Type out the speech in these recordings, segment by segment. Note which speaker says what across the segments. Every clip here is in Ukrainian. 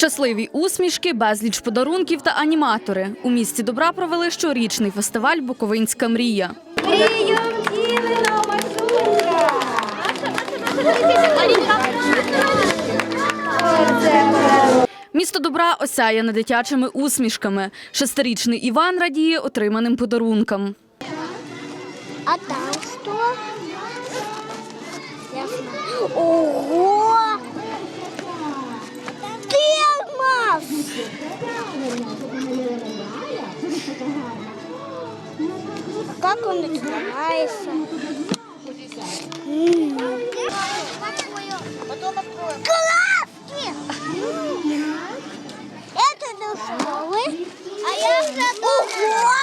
Speaker 1: Щасливі усмішки, безліч подарунків та аніматори. У місті добра провели щорічний фестиваль Буковинська мрія. Місто добра осяяне дитячими усмішками. Шестирічний Іван радіє отриманим подарункам.
Speaker 2: А там что? Ясно. Как он открывается? Класски! Это до школы. А я уже Ого!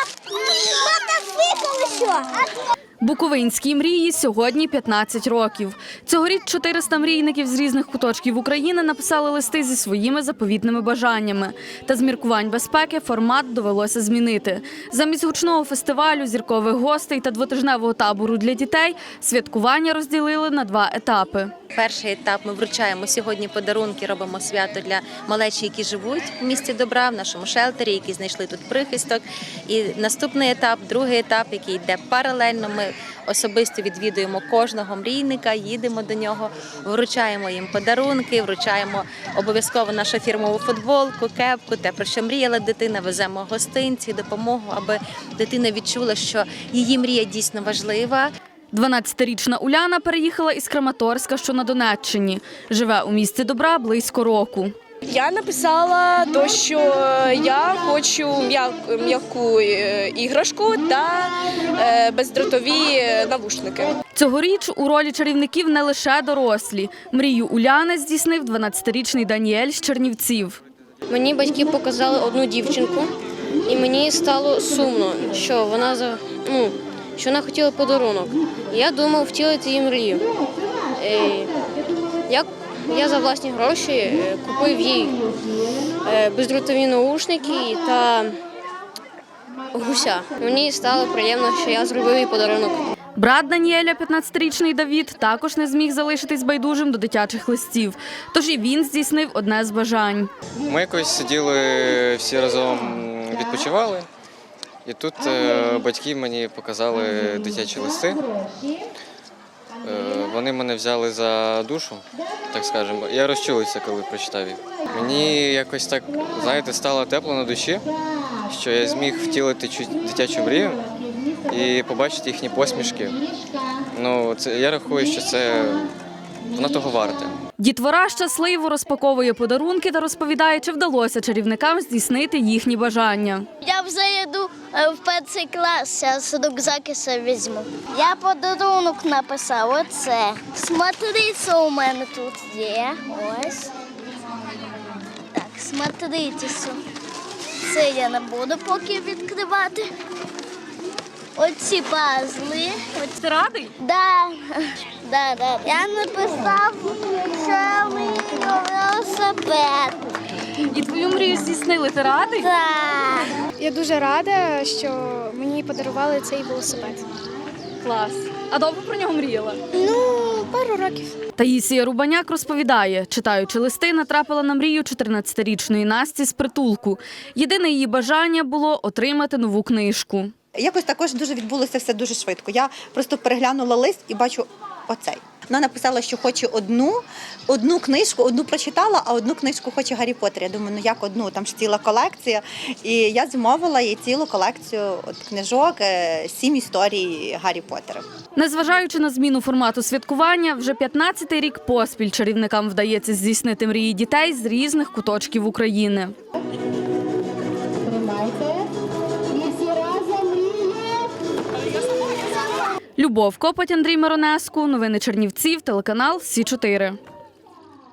Speaker 2: Мотоцикл еще!
Speaker 1: Буковинській мрії сьогодні 15 років. Цьогоріч 400 мрійників з різних куточків України написали листи зі своїми заповітними бажаннями. Та з міркувань безпеки формат довелося змінити. Замість гучного фестивалю, зіркових гостей та двотижневого табору для дітей святкування розділили на два етапи.
Speaker 3: Перший етап ми вручаємо сьогодні подарунки, робимо свято для малечі, які живуть в місті добра, в нашому шелтері, які знайшли тут прихисток. І наступний етап, другий етап, який йде паралельно. Ми особисто відвідуємо кожного мрійника, їдемо до нього, вручаємо їм подарунки, вручаємо обов'язково нашу фірмову футболку, кепку, те про що мріяла дитина. Веземо гостинці, допомогу, аби дитина відчула, що її мрія дійсно важлива.
Speaker 1: 12-річна Уляна переїхала із Краматорська, що на Донеччині. Живе у місті добра близько року.
Speaker 4: Я написала то, що я хочу м'як- м'яку е, іграшку та е, бездротові навушники.
Speaker 1: Цьогоріч у ролі чарівників не лише дорослі. Мрію Уляни здійснив 12-річний Даніель з Чернівців.
Speaker 5: Мені батьки показали одну дівчинку, і мені стало сумно, що вона за ну, що вона хотіла подарунок. Я думав втілити її мрію. Е, я, за власні гроші е, купив їй е, бездротові наушники та гуся. Мені стало приємно, що я зробив їй подарунок.
Speaker 1: Брат Даніеля, 15-річний Давід, також не зміг залишитись байдужим до дитячих листів. Тож і він здійснив одне з бажань.
Speaker 6: Ми якось сиділи всі разом відпочивали, і тут е, батьки мені показали дитячі листи. Вони мене взяли за душу, так скажемо. Я розчулився, коли прочитав їх. Мені якось так, знаєте, стало тепло на душі, що я зміг втілити дитячу мрію і побачити їхні посмішки. Ну, це, я рахую, що це воно того варте.
Speaker 1: Дітвора щасливо розпаковує подарунки та розповідає, чи вдалося чарівникам здійснити їхні бажання.
Speaker 2: Я вже йду е, в перший клас, зараз рюкзак і все візьму. Я подарунок написав оце. Смотри, що у мене тут є. Ось. Так, смотрите, що. Це я не буду поки відкривати. Оці пазли.
Speaker 1: Ти радий?
Speaker 2: Да. Да, да. Я написав, що мені велосипед.
Speaker 1: І твою мрію здійснили. Ти радий?
Speaker 2: Так.
Speaker 7: Я дуже рада, що мені подарували цей велосипед.
Speaker 1: Клас. А довго про нього мріяла?
Speaker 7: Ну, пару років.
Speaker 1: Таїсія Рубаняк розповідає, читаючи листи, натрапила на мрію 14-річної Насті з притулку. Єдине її бажання було отримати нову книжку.
Speaker 8: Якось також дуже відбулося все дуже швидко. Я просто переглянула лист і бачу оцей. Вона написала, що хоче одну, одну книжку, одну прочитала, а одну книжку хоче Гаррі Поттер. Я думаю, ну як одну, там ж ціла колекція. І я замовила їй цілу колекцію от, книжок, е, сім історій Гаррі Поттера.
Speaker 1: Незважаючи на зміну формату святкування, вже 15-й рік поспіль чарівникам вдається здійснити мрії дітей з різних куточків України. Любов Копоть, Андрій Миронеску. Новини Чернівців, телеканал Сі 4